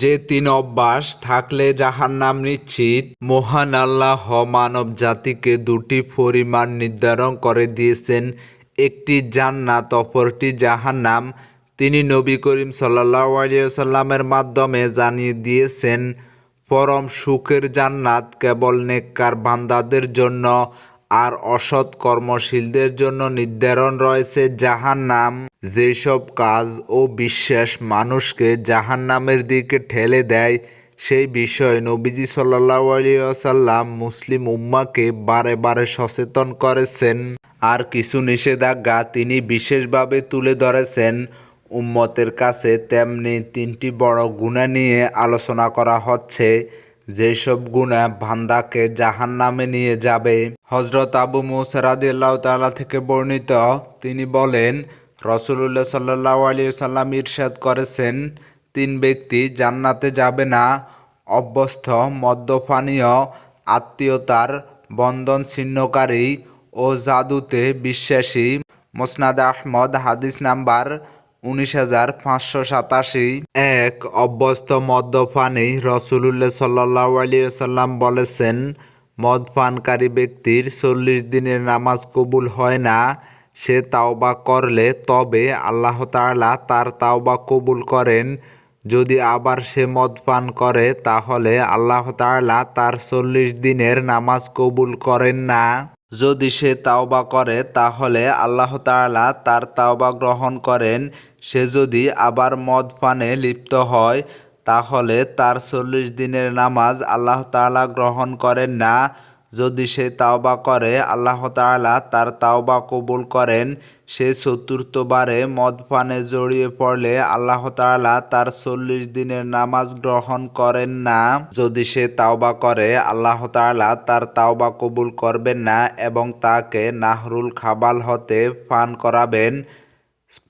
যে তিন অভ্যাস থাকলে জাহান্নাম নিশ্চিত। মহান আল্লাহ মানব জাতিকে দুটি পরিমাণ নির্ধারণ করে দিয়েছেন। একটি জান্নাত, অপরটি জাহান্নাম। তিনি নবী করিম আলাইহি মাধ্যমে জানিয়ে দিয়েছেন, পরম সুখের জান্নাত কেবল নেককার বান্দাদের জন্য আর অসৎ কর্মশীলদের জন্য নির্ধারণ রয়েছে জাহান্নাম। যেসব কাজ ও বিশ্বাস মানুষকে জাহান্নামের দিকে ঠেলে দেয়, সেই বিষয়ে নবীজি সাল্লাল্লাহু আলাইহি ওয়াসাল্লাম মুসলিম উম্মাকে বারে বারে সচেতন করেছেন। আর কিছু নিষেধাজ্ঞা তিনি বিশেষভাবে তুলে ধরেছেন। উম্মতের কাছে তেমনি তিনটি বড় গুণা নিয়ে আলোচনা করা হচ্ছে। যেসব গুণা ভান্দাকে জাহান নামে নিয়ে যাবে। হজরত আবু মুসারাদি আল্লাহ তাআলা থেকে বর্ণিত, তিনি বলেন রসুল্লাহ সাল্লাহ আলী সাল্লাম ইরশাদ করেছেন, তিন ব্যক্তি জান্নাতে যাবে না, অভ্যস্ত, মদ্যপানীয়, আত্মীয়তার বন্ধন ছিন্নকারী ও জাদুতে বিশ্বাসী। মোসনাদ আহমদ, হাদিস নাম্বার উনিশ হাজার পাঁচশো সাতাশি এক অভ্যস্ত মদ্যপানী রসুলুল্লাহ সাল্লাহ আলিয়াল্লাম বলেছেন মদ পানকারী ব্যক্তির চল্লিশ দিনের নামাজ কবুল হয় না, সে তাওবা করলে তবে আল্লাহ তাআলা তার তাওবা কবুল করেন। যদি আবার সে মদ পান করে, তাহলে আল্লাহ তাআলা তার চল্লিশ দিনের নামাজ কবুল করেন না। যদি সে তাওবা করে, তাহলে আল্লাহ তাআলা তার তাওবা গ্রহণ করেন। সে যদি আবার মদ পানে লিপ্ত হয়, তাহলে তার চল্লিশ দিনের নামাজ আল্লাহ তাআলা গ্রহণ করেন না। যদি সে তাওবা করে, আল্লাহ তাআলা তার তাওবা কবুল করেন। সে চতুর্থবারে মদ পানে জড়িয়ে পড়লে আল্লাহ তাআলা তার চল্লিশ দিনের নামাজ গ্রহণ করেন না। যদি সে তাওবা করে, আল্লাহ তাআলা তার তাওবা কবুল করবেন না এবং তাকে নাহরুল খাবাল হতে পান করাবেন।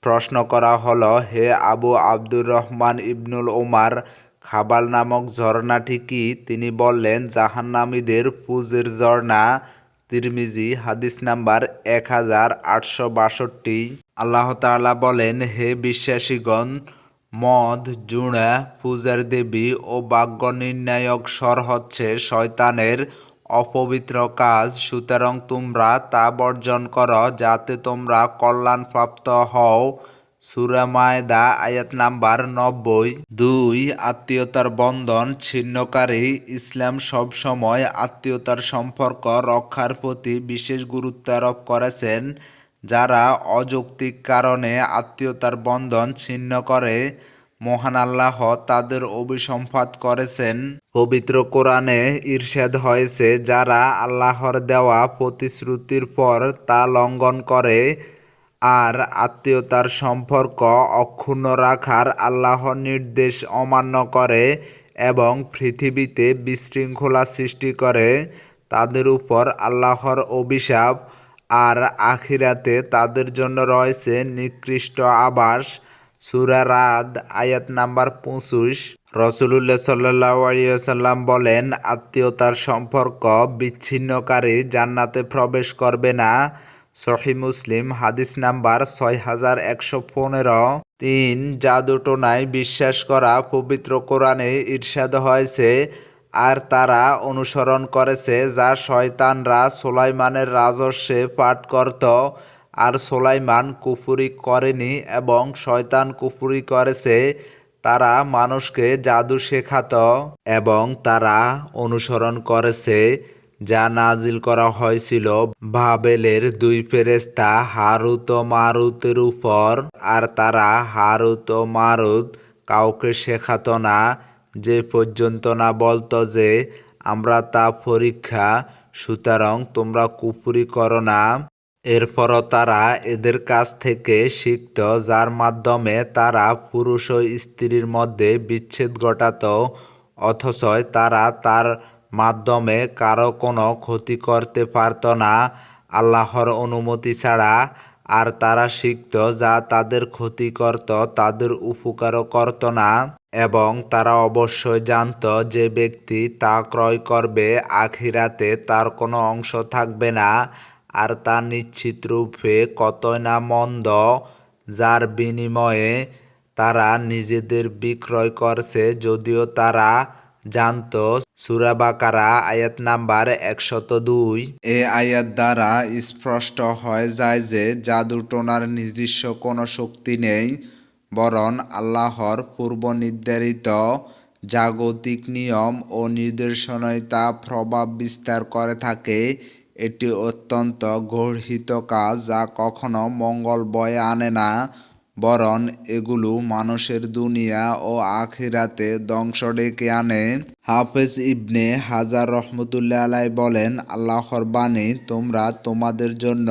প্রশ্ন করা হলো, হে আবু আব্দুর রহমান ইবনুল ওমার খাবাল নামক ঝর্ণাটি কি তিনি বললেন, জাহান্নামীদের পুজের ঝর্ণা, তিরমিজি, হাদিস নাম্বার এক হাজার আটশো বাষট্টি। আল্লাহ তাআলা বলেন, হে বিশ্বাসীগণ, মদ, জুড়া, পূজার দেবী ও ভাগ্য নির্ণায়ক স্বর হচ্ছে শয়তানের অপবিত্র কাজ। সুতরাং তোমরা তা বর্জন করো যাতে তোমরা কল্যাণপ্রাপ্ত হও। সূরা মায়দা, আয়াত নাম্বার নব্বই। দুই, আত্মীয়তার বন্ধন ছিন্নকারী। ইসলাম সবসময় আত্মীয়তার সম্পর্ক রক্ষার প্রতি বিশেষ গুরুত্ব আরোপ করেছেন, যারা অযৌক্তিক কারণে আত্মীয়তার বন্ধন ছিন্ন করে। মহান আল্লাহ তাদের অভিসম্পাত করেছেন। পবিত্র কোরআনে ঈর্ষাদ হয়েছে, যারা আল্লাহর দেওয়া প্রতিশ্রুতির পর তা লঙ্ঘন করে। আর আত্মীয়তার সম্পর্ক অক্ষুণ্ণ রাখার আল্লাহর নির্দেশ অমান্য করে এবং পৃথিবীতে বিশৃঙ্খলা সৃষ্টি করে, তাদের উপর আল্লাহর অভিশাপ আর আখিরাতে তাদের জন্য রয়েছে নিকৃষ্ট আবাস। সূরা রাদ, আয়াত নাম্বার পঁচিশ। রসুলুল্লাহ সাল্লাহ আলিয়াল্লাম বলেন, আত্মীয়তার সম্পর্ক বিচ্ছিন্নকারী জান্নাতে প্রবেশ করবে না। সহি মুসলিম, হাদিস নাম্বার ছয় হাজার একশো পনেরো। তিন, জাদুটোনায় বিশ্বাস করা পবিত্র কোরআনে ঈর্ষাদ হয়েছে, আর তারা অনুসরণ করেছে যা শয়তানরা সোলাইমানের রাজস্বে পাঠ করত, আর সোলাইমান কুফুরি করেনি এবং শয়তান কুফুরি করেছে, তারা মানুষকে জাদু শেখাত এবং তারা অনুসরণ করেছে। যা নাজিল করা হয়েছিল বাবেলের দুই ফেরেস্তা হারুত মারুতের উপর, আর তারা হারুত মারুত কাউকে শেখাতো না, যে পর্যন্ত না বলতো যে, আমরা তা পরীক্ষা, সুতরাং তোমরা কুপুরি করো না। এরপরও তারা এদের কাছ থেকে শিখত, যার মাধ্যমে তারা পুরুষ ও স্ত্রীর মধ্যে বিচ্ছেদ ঘটাত, অথচ তারা তার মাধ্যমে কারও কোনো ক্ষতি করতে পারত না, আল্লাহর অনুমতি ছাড়া, আর তারা শিখত যা তাদের ক্ষতি করত, তাদের উপকারও করত না। এবং তারা অবশ্যই জানত যে ব্যক্তি তা ক্রয় করবে, আখিরাতে তার কোনো অংশ থাকবে না। আর তা নিশ্চিত রূপে কতই না মন্দ, যার বিনিময়ে তারা নিজেদের বিক্রয় করছে, যদিও তারা জানতো সূরা আয়াত নাম্বার একশত দুই। এ আয়াত দ্বারা স্পষ্ট হয়ে যায় যে জাদুটোনার নিজস্ব কোনো শক্তি নেই, বরং আল্লাহর পূর্ব নির্ধারিত জাগতিক নিয়ম ও নির্দেশনায় তা প্রভাব বিস্তার করে থাকে। এটি অত্যন্ত গর্হিত কাজ, যা কখনো মঙ্গল বয়ে আনে না। বরং এগুলো মানুষের দুনিয়া ও আখিরাতে ধ্বংস ডেকে আনে। হাফেজ ইবনে হাজার রহমতুল্লাহ আলাই বলেন, আল্লাহর বাণী তোমরা তোমাদের জন্য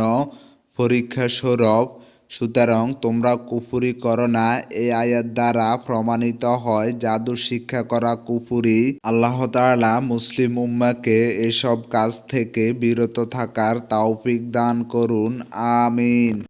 পরীক্ষা স্বরূপ। সুতরাং তোমরা কুফুরি করো না। এই আয়াত দ্বারা প্রমাণিত হয় জাদু শিক্ষা করা কুফুরি। আল্লাহ তাআলা মুসলিম উম্মাকে এসব কাজ থেকে বিরত থাকার তৌফিক দান করুন। আমিন।